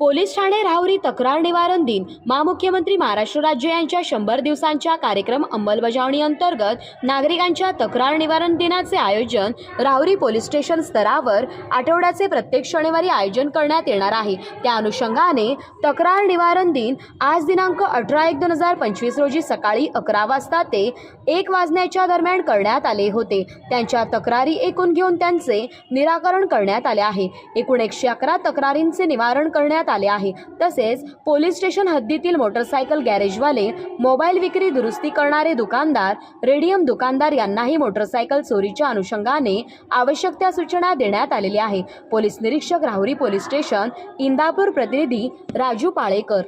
Police ठाणे राहुरी तक्रार निवारण दिन महामुख्यमंत्री महाराष्ट्र राज्य यांच्या शंभर दिवसांच्या कार्यक्रम अंमलबजावणी अंतर्गत नागरिकांच्या तक्रार निवारण दिनाचे आयोजन राहुरी पोलीस स्टेशन स्तरावर आठवड्याचे प्रत्येक शनिवारी आयोजन करण्यात येणार आहे. त्या अनुषंगाने तक्रार निवारण दिन आज दिनांक अठरा एक दोन हजार पंचवीस रोजी सकाळी अकरा वाजता ते एक वाजण्याच्या दरम्यान करण्यात आले होते. त्यांच्या तक्रारी एकूण घेऊन त्यांचे निराकरण करण्यात आले आहे. एकूण एकशे अकरा तक्रारींचे निवारण करण्यात आले आहे. तसेच पोलीस स्टेशन हद्दीतील मोटरसायकल गॅरेजवाले मोबाईल विक्री दुरुस्ती करणारे दुकानदार रेडियम दुकानदार यांनाही मोटरसायकल चोरीच्या अनुषंगाने आवश्यक त्या सूचना देण्यात आलेल्या आहे. पोलीस निरीक्षक राहुरी पोलीस स्टेशन इंदापूर प्रतिनिधी राजू पाळेकर.